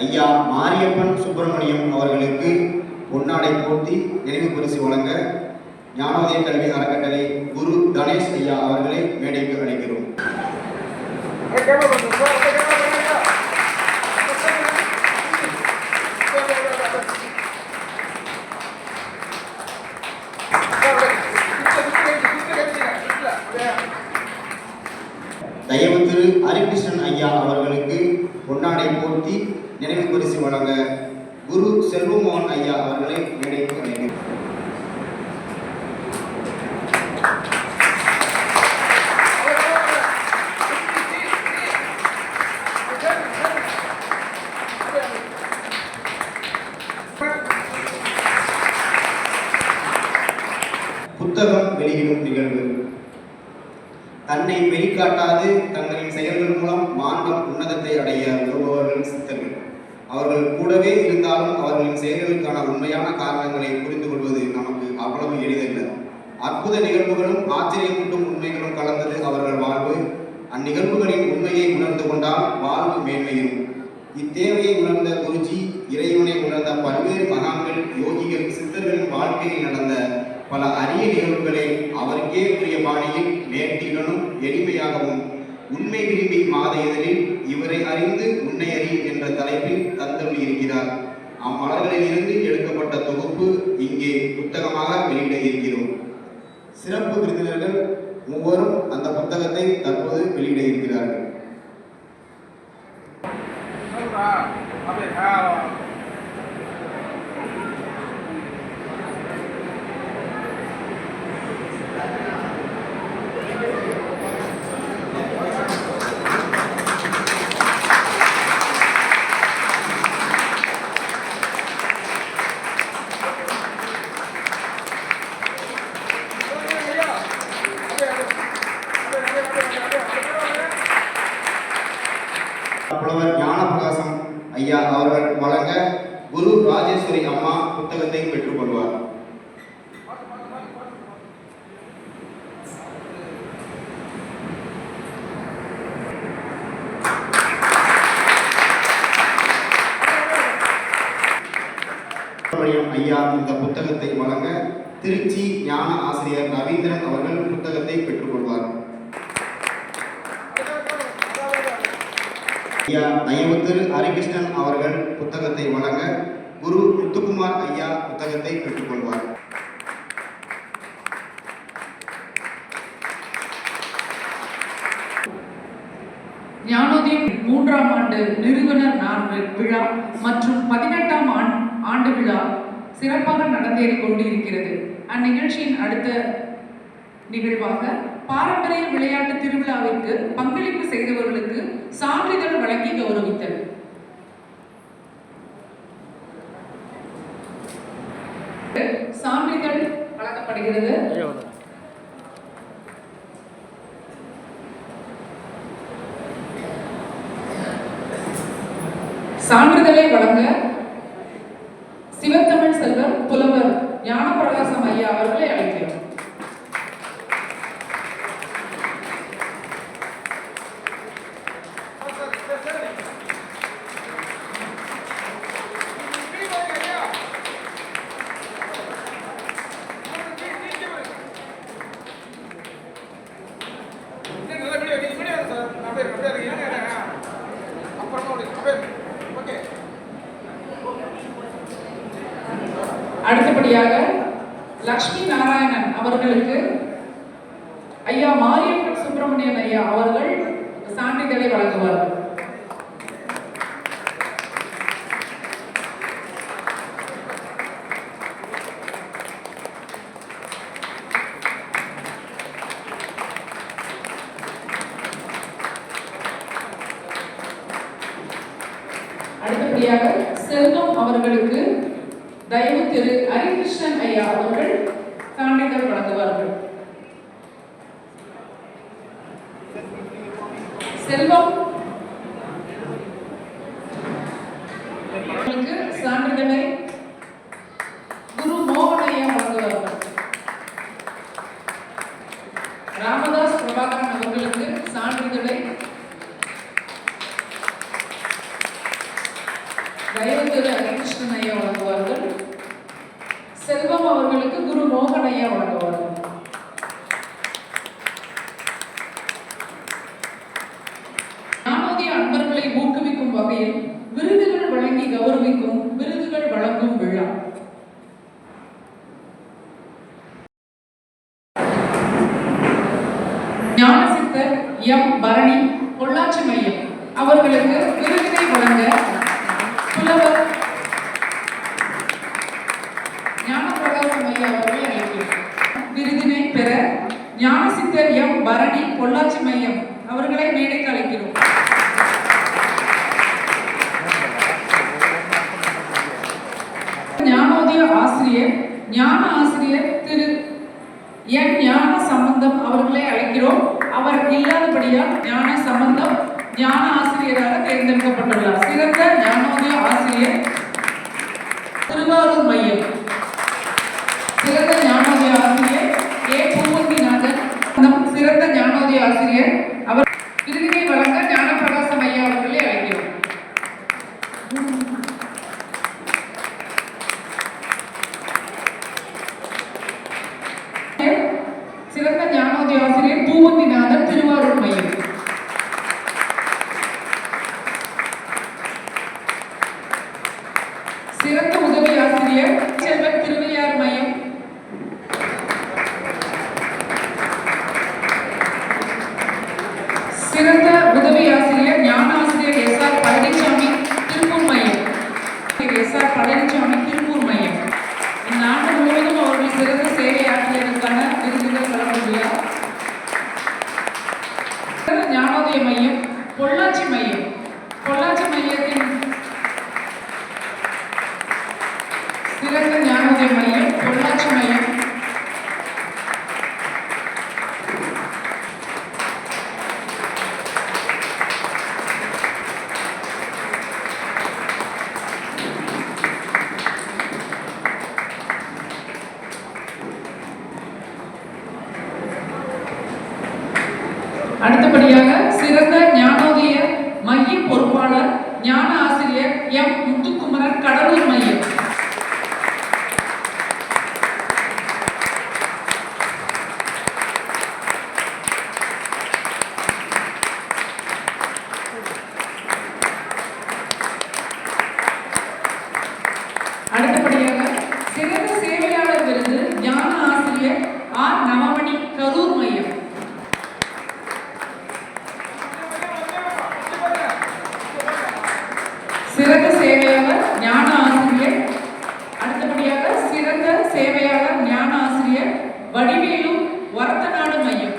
ஐயா மாரியப்பன் சுப்பிரமணியம் அவர்களுக்கு பொன்னாடை போர்த்தி நினைவு பரிசு வழங்க ஞானோதய கல்வி அறக்கட்டளை குரு கணேஷ் ஐயா அவர்களை மேடைக்கு அழைக்கிறோம் தயவு திரு ஹரிகிருஷ்ணன் ஐயா அவர்களுக்கு பொன்னாடை போர்த்தி நினைவு பரிசு வழங்க குரு செல்வமோகன் ஐயா அவர்களை மேடைக்கு அழைக்கிறோம் புத்தகம் வெளியிடும் நிகழ்வு. தன்னை வெளிக்காட்டாது தங்களின் செயல்கள் மூலம் மாண்டம் உன்னதத்தை அடைய விரும்புபவர்கள் சித்தர்கள். அவர்கள் கூடவே இருந்தாலும் அவர்களின் செயல்களுக்கான உண்மையான காரணங்களை புரிந்து கொள்வது நமக்கு அவ்வளவு எளிதல்ல. அற்புத நிகழ்வுகளும் ஆச்சரியமூட்டும் உண்மைகளும் கலந்தது அவர்கள் வாழ்வு. அந்நிகழ்வுகளின் உண்மையை உணர்ந்து கொண்டால் வாழ்வு மேன்மையும். இத்தேவையை உணர்ந்த குருஜி இறைவனை உணர்ந்த பல்வேறு மகான்கள் யோகிகள் சித்தர்களின் வாழ்க்கையில் நடந்த பல அரிய நிகழ்வுகளை அவருக்கே உரிய பாணியில் நேர்த்தியுடனும் எளிமையாகவும் உண்மை விரும்பி மாத இதழில் இவரை அறிந்து உன்னை அறி என்ற தலைப்பில் தந்தருளி இருக்கிறார். அம்மலர்களில் இருந்து எடுக்கப்பட்ட தொகுப்பு இங்கே புத்தகமாக வெளியிட இருக்கிறோம். சிறப்பு விருந்தினர்கள் மூவரும் அந்த புத்தகத்தை தற்போது வெளியிட இருக்கிறார்கள் புலவர் ஞானபிரகாசம் ஐயா அவர்கள் வழங்க குரு ராஜேஸ்வரி அம்மா புத்தகத்தை பெற்றுக்கொள்வார் சுப்பிரமணியம் ஐயா இந்த புத்தகத்தை வழங்க திருச்சி ஞான ஆசிரியர் ரவீந்திரன் அவர்கள் புத்தகத்தை பெற்றுக்கொள்வார். ஐயா தயவு ஹரிகிருஷ்ணன் அவர்கள் புத்தகத்தை வழங்க குரு முத்துக்குமார் ஐயா புத்தகத்தை பெற்றுக்கொள்வார். ஞானோதயம் மூன்றாம் ஆண்டு நிறுவனர் நாள் விழா மற்றும் பதினெட்டாம் ஆண்டு விழா சிறப்பாக நடந்தேறிக் கொண்டிருக்கிறது. அந்நிகழ்ச்சியின் அடுத்த நிகழ்வாக பாரம்பரிய விளையாட்டு திருவிழாவிற்கு பங்களிப்பு செய்தவர்களுக்கு சான்றிதழ் வழங்கி கௌரவித்தல். சான்றிதழ் வழங்கப்படுகிறது. சான்றிதழை வழங்க சிவத்தமிழ் செல்வர் புலவர் ஞானப்பிரகாசம் ஐயா அவர்களை அழைக்கிறோம் அடுத்தபடியாக லக்ஷ்மி நாராயணன் அவர்களுக்கு ஐயா மாரியம்மன் சுப்பிரமணியன் ஐயா அவர்கள் சான்றிதழை வழங்குவார்கள் அடுத்தபடியாக செல்வம் அவர்களுக்கு தயவு திரு ஹரிகிருஷ்ணன் ஐயா அவர்கள் சான்றிதழ் வழங்குவார்கள் செல்வம் அவர்களுக்கு சான்றிதழை குரு மோகன் ஐயா வழங்குவார்கள் ராமதாஸ் பிரபாகரன் அவர்களுக்கு சான்றிதழை தயவு திரு ஹரிகிருஷ்ணன் ஐயா வழங்குவார்கள் செல்வம் அவர்களுக்கு குரு மோகன் ஐயா வழங்குவார்கள் ஞானோதய அன்பர்களை ஊக்குவிக்கும் வகையில் விருதுகள் வழங்கி கௌரவிக்கும் விருதுகள் வழங்கும் விழா டாக்டர் எம் பரணி பொள்ளாச்சி மையம். அவர்களுக்கு விருதினை வழங்க புலவர் ஞானப்பிரகாசம் ஐயா அவர்களை விருதினை பெற ஞானசித்தர் எம் பரணி பொள்ளாச்சி மையம் அவர்களை மேடைக்கு அழைக்கிறோம் ஞானோதய ஆசிரியர் ஞான ஆசிரியர் திரு என் ஞான சம்பந்தம் அவர்களை அழைக்கிறோம் அவர் இல்லாதபடியால் ஞான சம்பந்தம் ஞான ஆசிரியராக தேர்ந்தெடுக்கப்பட்டுள்ளார். சேவையாளர் ஞான ஆசிரியர் வடிவேலு வரத்தநாடு மையம்.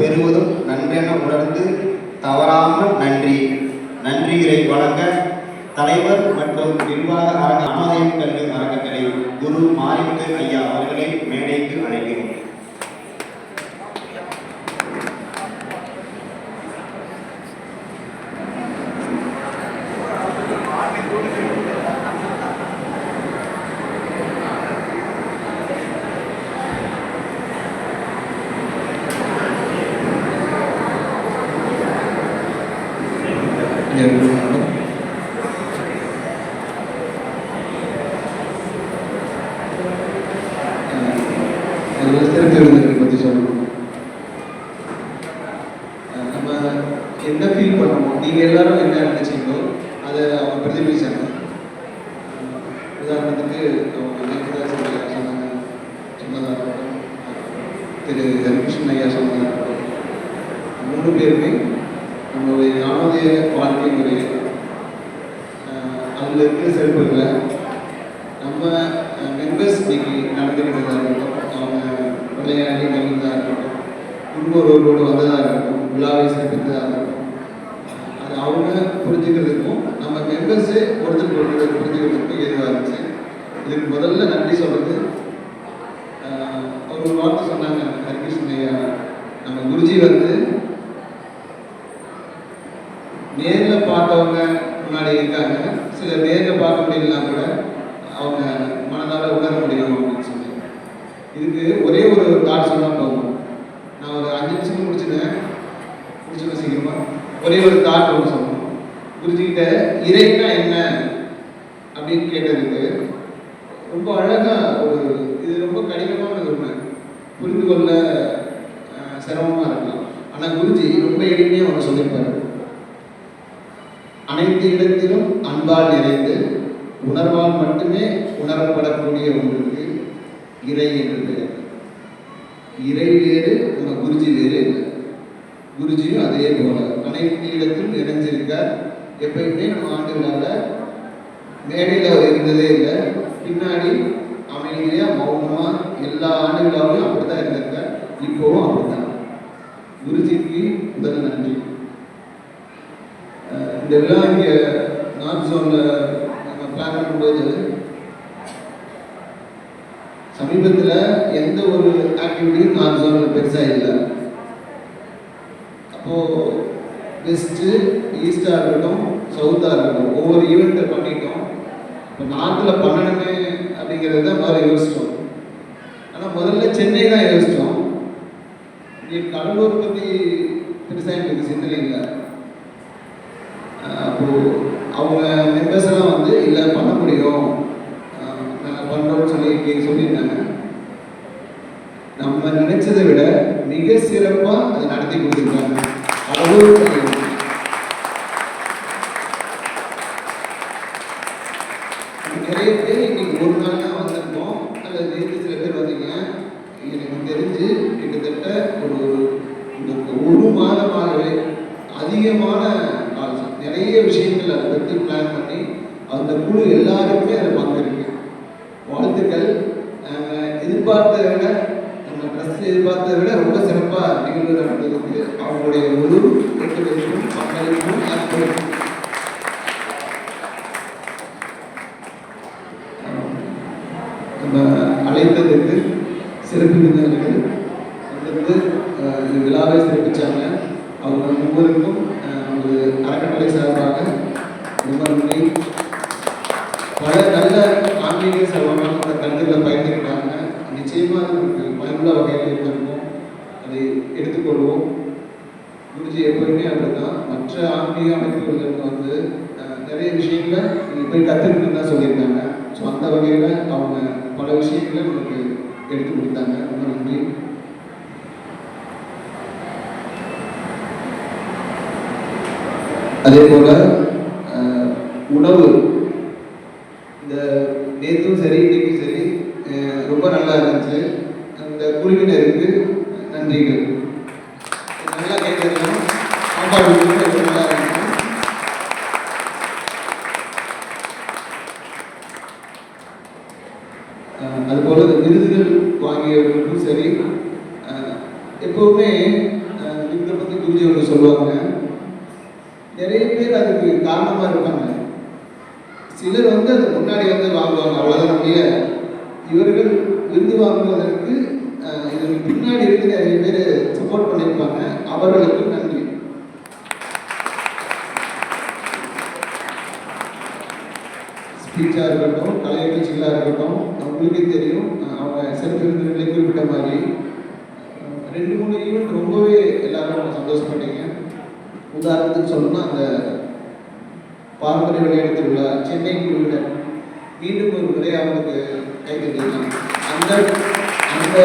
பெறுவது Я இதுக்கு முதல்ல நன்றி சொல்கிறது எப்பயுமே நம்ம ஆண்டு விழாவில் மேடையில் இருந்ததே இல்லை. பின்னாடி அமைதியாக மௌனமாக எல்லா ஆண்டு விழாவிலும் அப்படி தான் இருந்தாங்க. இப்போவும் அப்படிதான் குருஜிக்கு முதல்ல நன்றி. இந்த விழா இங்கே நார்த் ஜோனில் நம்ம பிளான் பண்ணும்போது சமீபத்தில் எந்த ஒரு ஆக்டிவிட்டியும் நார்த் ஜோனில் பெருசாக இல்லை. அப்போது வெஸ்ட்டு ஈஸ்டாக இருக்கட்டும் ஒவ்வொரு ஈவெண்ட்டை பண்ணிட்டோம். இப்போ நாட்டில் பண்ணணுமே அப்படிங்கிறது தான் முதல்ல யோசித்தோம் ஆனால் முதல்ல சென்னை தான் யோசித்தோம் நீ கடலூர் பற்றி பெருசாக எனக்கு சிந்தனை இல்லை. அப்போது அவங்க மெம்பர்ஸ் எல்லாம் வந்து இல்லை பண்ண முடியும். நாங்கள் பண்ணுறோம்னு சொல்லி இங்கே சொல்லியிருந்தாங்க. நம்ம நினைச்சதை விட மிக சிறப்பாக அதை நடத்தி கொடுத்துருக்காங்க. கடலூர் நிறைய பேர் இன்னைக்கு ஒரு நாள் தான் வந்திருக்கோம் அல்லது நேற்று சில பேர் வந்தீங்க எனக்கு தெரிஞ்சு கிட்டத்தட்ட ஒரு இந்த ஒரு மாதமாகவே அதிகமான கால்ஸ் நிறைய விஷயங்கள் அதை பற்றி பிளான் பண்ணி அந்த குழு எல்லாருக்குமே அதில் பங்கு இருக்கு வாழ்த்துக்கள் நாங்கள் எதிர்பார்த்ததை விட நம்ம ட்ரெஸ் எதிர்பார்த்ததை விட ரொம்ப சிறப்பாக நிகழ்வு நடந்ததுக்கு அவங்களுடைய முழு ஒத்துழைப்பும் பங்களிப்பும் அர்ப்பணிப்பும் நம்ம அழைத்ததுக்கு சிறப்பு விருந்தினர்கள் வந்து அஹ், இந்த விழாவை சிறப்பிச்சாங்க அவங்க ஒவ்வொருக்கும் அஹ், நமது அறக்கட்டளை சார்பாக ரொம்ப நன்றி பல நல்ல ஆன்மீக அந்த கண்ணுகளில் பயந்துக்கிட்டாங்க நிச்சயமாக நமக்கு பயனுள்ள வகையில் இருந்திருக்கும். அதை எடுத்துக்கொள்வோம். குருஜி எப்போதுமே அப்படிதான் மற்ற ஆன்மீக அமைப்புகளுக்கு வந்து நிறைய விஷயங்களை நீங்கள் போய் கற்றுக்கணும்னு தான் சொல்லியிருக்காங்க. ஸோ அந்த வகையில் அவங்க பல விஷயங்களை நமக்கு எடுத்து கொடுத்தாங்க. ரொம்ப நன்றி. அதே போல் அஹ், உணவு இந்த நேற்றும் சரி இன்னைக்கும் சரி அஹ், ரொம்ப நல்லா இருந்துச்சு அந்த குழுவினருக்கு நன்றிகள் நல்லா கேட்கணும் சாப்பாடு வந்து ரொம்ப நல்லா இருந்துச்சு அஹ், அதுபோல இந்த விருதுகள் வாங்கியவர்களுக்கும் சரி அஹ், எப்பவுமே அஹ், இவங்களை பற்றி ஒன்று சொல்லுவாங்க. நிறைய பேர் அதுக்கு காரணமாக இருப்பாங்க. சிலர் வந்து அது முன்னாடி வந்து வாங்குவாங்க அவ்வளோதான் முடிய இவர்கள் விருந்து வாங்குவதற்கு இதற்கு பின்னாடி இருந்து நிறைய பேர் சப்போர்ட் பண்ணியிருப்பாங்க. அவர்களுக்கு நன்றி. ஸ்பீச்சாக இருக்கட்டும் கலை நிகழ்ச்சிகளாக இருக்கட்டும் அவங்களுக்கே தெரியும் அவங்க சிறப்பு விருதுகளை குறிப்பிட்ட மாதிரி. ரெண்டு மூணு ஈவெண்ட் ரொம்பவே எல்லாரும் சந்தோஷப்பட்டீங்க. உதாரணத்துக்கு சொல்லணும்னா அந்த பாரம்பரிய விளையாட்டு திருவிழா சென்னை திருவிழா மீண்டும் ஒரு முறை அவங்களுக்கு கை அந்த அந்த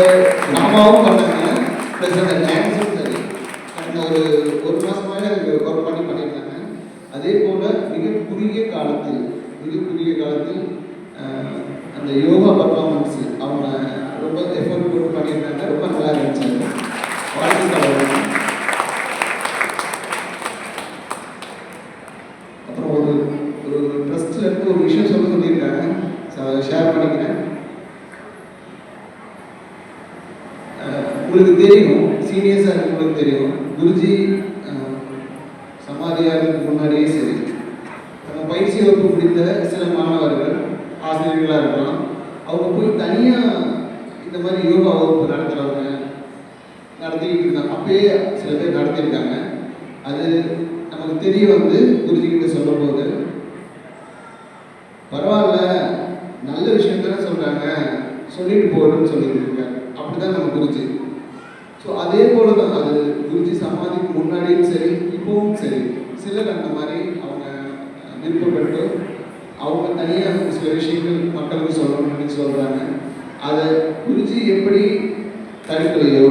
மாமாவும் பண்ணாங்க ப்ளஸ் அந்த டான்ஸும் சரி கடந்த ஒரு ஒரு மாதமாக அதுக்கு ஒர்க் பண்ணி பண்ணியிருந்தாங்க அதே போல் மிக குறுகிய காலத்தில் மிக குறுகிய காலத்தில் அந்த யோகா பர்ஃபார்மன்ஸ் அவங்க ரொம்ப எஃபோர்ட் போட்டு பண்ணியிருந்தாங்க. ரொம்ப நல்லா இருந்துச்சு. அப்புறம் ஒரு ஒரு இருந்து ஒரு விஷயம் சொல்ல சொல்லியிருக்காங்க. அதை ஷேர் பண்ணிக்கிறேன். உங்களுக்கு தெரியும் சீனியர்ஸாக உங்களுக்கு தெரியும். குருஜி அஹ், சமாதியாகிறதுக்கு முன்னாடியே சரி நம்ம பயிற்சி வகுப்பு முடித்த சில மாணவர்கள் ஆசிரியர்களாக இருக்கலாம் அவங்க போய் தனியாக இந்த மாதிரி யோகா வகுப்பு நடத்துகிறவங்க நடத்திக்கிட்டு இருந்தாங்க அப்பயே சில பேர் நடத்தியிருக்காங்க அது நமக்கு தெரிய வந்து குருஜி கிட்ட சொல்லும் போது பரவாயில்ல நல்ல விஷயம் தானே சொல்றாங்க சொல்லிட்டு போறேன்னு சொல்லிட்டு இருக்காங்க அப்படிதான் நம்ம குருஜி ஸோ அதே போல தான் அது குருஜி சமாதிக்கு முன்னாடியும் சரி இப்பவும் சரி சிலர் அந்த மாதிரி அவங்க விருப்பப்பட்டு அவங்க தனியாக சில விஷயங்கள் மக்களுக்கு சொல்லணும்னு சொல்கிறாங்க அதை குருஜி எப்படி தடுக்கலையோ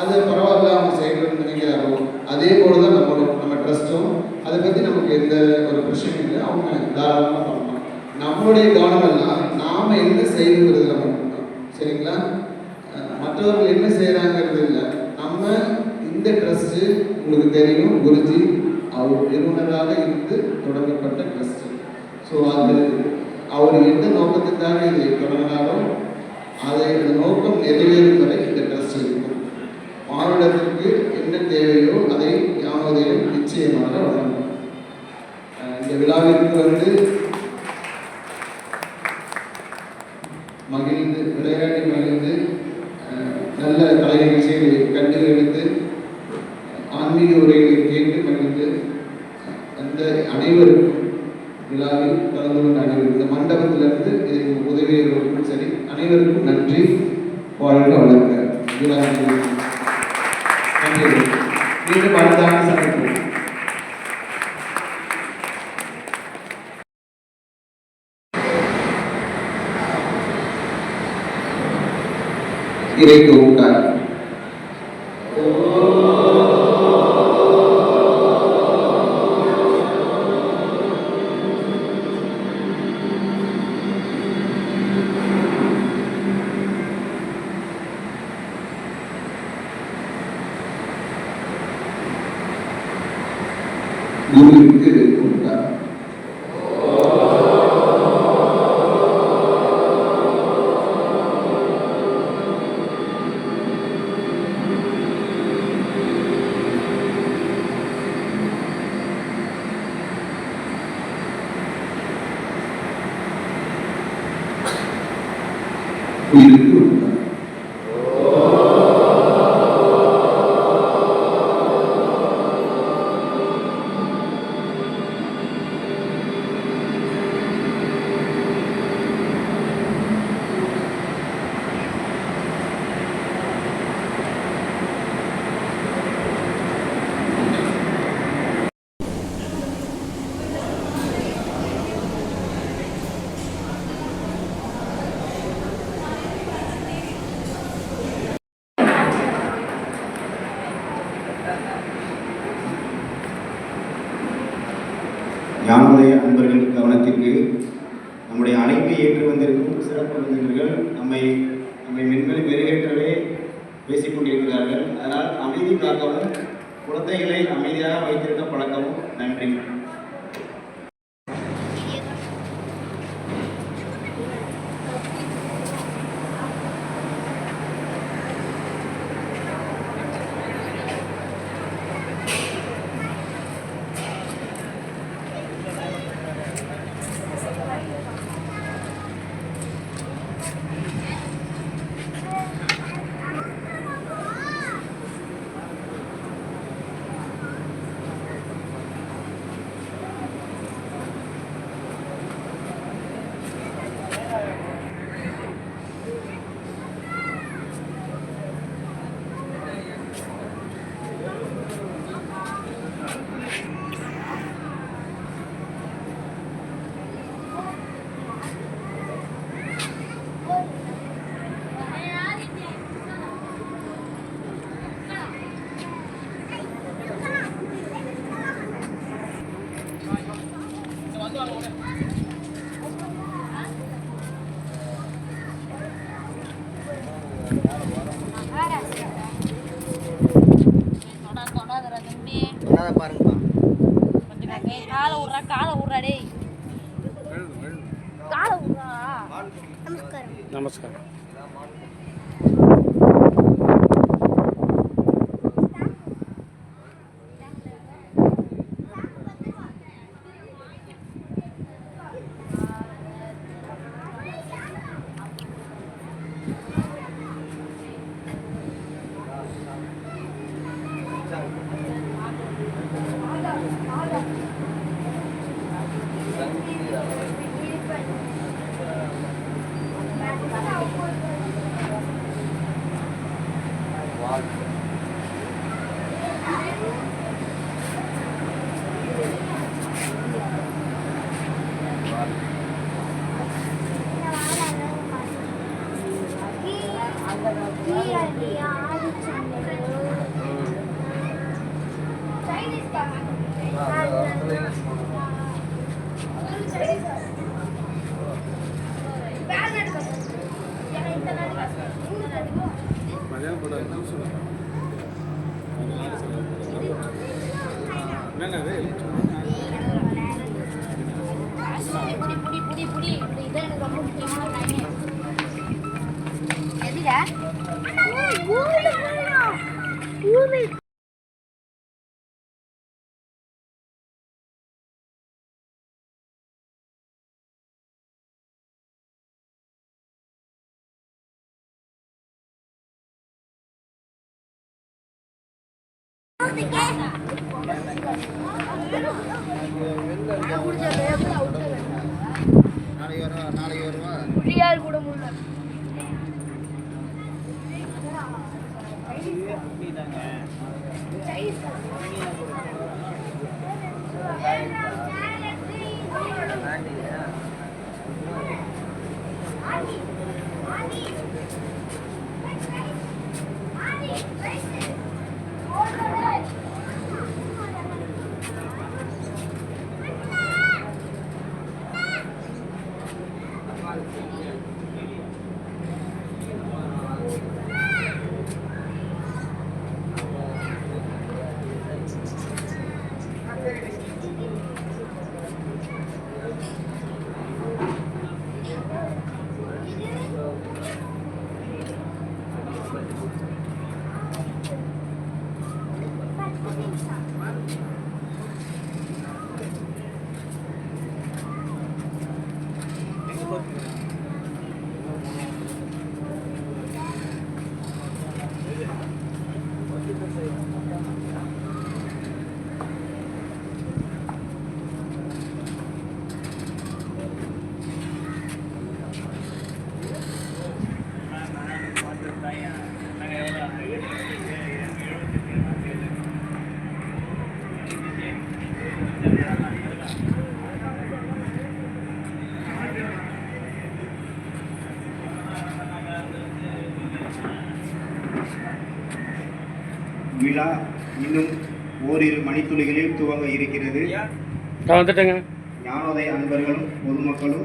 அதை பரவாயில்ல அவங்க செய்யணும்னு நினைக்கிறாரோ அதே போல தான் நம்மளோட நம்ம ட்ரஸ்ட்டும் அதை பற்றி நமக்கு எந்த ஒரு பிரச்சனையும் இல்லை. அவங்க தாராளமாக பண்ணலாம். நம்மளுடைய கவனம் எல்லாம் நாம் என்ன செய்யணுங்கிறதுல மட்டும்தான். சரிங்களா? மற்றவர்கள் என்ன செய்கிறாங்கிறது இல்லை. நம்ம இந்த ட்ரஸ்ட்டு உங்களுக்கு தெரியும் குருஜி அவர் நிறுவனராக இருந்து தொடங்கப்பட்ட ட்ரஸ்ட்டு ஸோ அது அவர் எந்த நோக்கத்துக்காக இதை தொடங்கினாரோ அதை இந்த நோக்கம் நிறைவேறும் வரை இந்த ட்ரஸ்ட் இருக்கும். மாநிலத்திற்கு என்ன தேவையோ அதை யாவதையும் நிச்சயமாக வழங்கும். இந்த விழாவிற்கு வந்து மகிழ்ந்து விளையாடி மகிழ்ந்து நல்ல கலை நிகழ்ச்சிகளை கண்டு எடுத்து ஆன்மீக உரைகளுக்கு வைத்து அந்த அனைவருக்கும் விழாவில் கலந்து கொண்ட அனைவரும் இந்த மண்டபத்திலிருந்து இதற்கு உதவியவர்களுக்கும் சரி அனைவருக்கும் நன்றி வாழ்க வளர்க்க விழா நன்றி. மீண்டும் அடுத்த ஆண்டு சந்திப்போம். இறைக்கு ஞானோதய அன்பர்கள் கவனத்திற்கு நம்முடைய அழைப்பை ஏற்று வந்திருக்கும் சிறப்பு விருந்தினர்கள் நம்மை நம்மை மென்மேலும் மெருகேற்றவே பேசிக் கொண்டிருக்கிறார்கள். அதனால் அமைதி காக்கவும் குழந்தைகளை அமைதியாக வைத்திருக்க பழக்கவும் நன்றி. முடியாது கூட முடியல விழா மணித்துளிகளில் துவங்க இருக்கிறது. ஞானோதய அன்பர்களும் பொதுமக்களும்